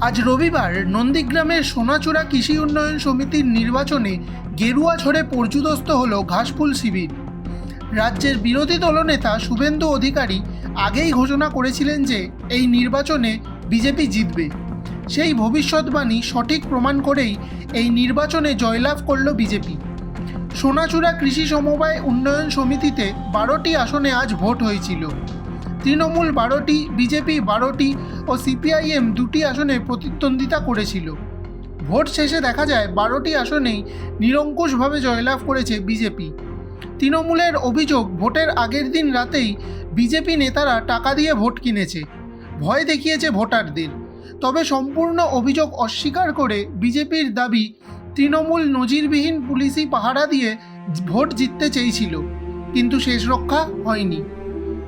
আজ রবিবার নন্দীগ্রামের সোনাচূড়া কৃষি উন্নয়ন সমিতির নির্বাচনে গেরুয়া ঝড়ে পর্যুদস্ত হল ঘাসফুল শিবির। রাজ্যের বিরোধী দলনেতা শুভেন্দু অধিকারী আগেই ঘোষণা করেছিলেন যে এই নির্বাচনে বিজেপি জিতবে। সেই ভবিষ্যৎবাণী সঠিক প্রমাণ করেই এই নির্বাচনে জয়লাভ করল বিজেপি। সোনাচূড়া কৃষি সমবায় উন্নয়ন সমিতিতে বারোটি আসনে আজ ভোট হয়েছিল। তৃণমূল বারোটি, বিজেপি বারোটি ও সিপিআইএম দুটি আসনে প্রতিদ্বন্দ্বিতা করেছিল। ভোট শেষে দেখা যায় বারোটি আসনেই নিরঙ্কুশভাবে জয়লাভ করেছে বিজেপি। তৃণমূলের অভিযোগ, ভোটের আগের দিন রাতেই বিজেপি নেতারা টাকা দিয়ে ভোট কিনেছে। ভয় দেখিয়েছে ভোটারদের। তবে সম্পূর্ণ অভিযোগ অস্বীকার করে বিজেপির দাবি, তৃণমূল নজিরবিহীন পুলিশি পাহারা দিয়ে ভোট জিততে চেয়েছিল। কিন্তু শেষ রক্ষা হয়নি।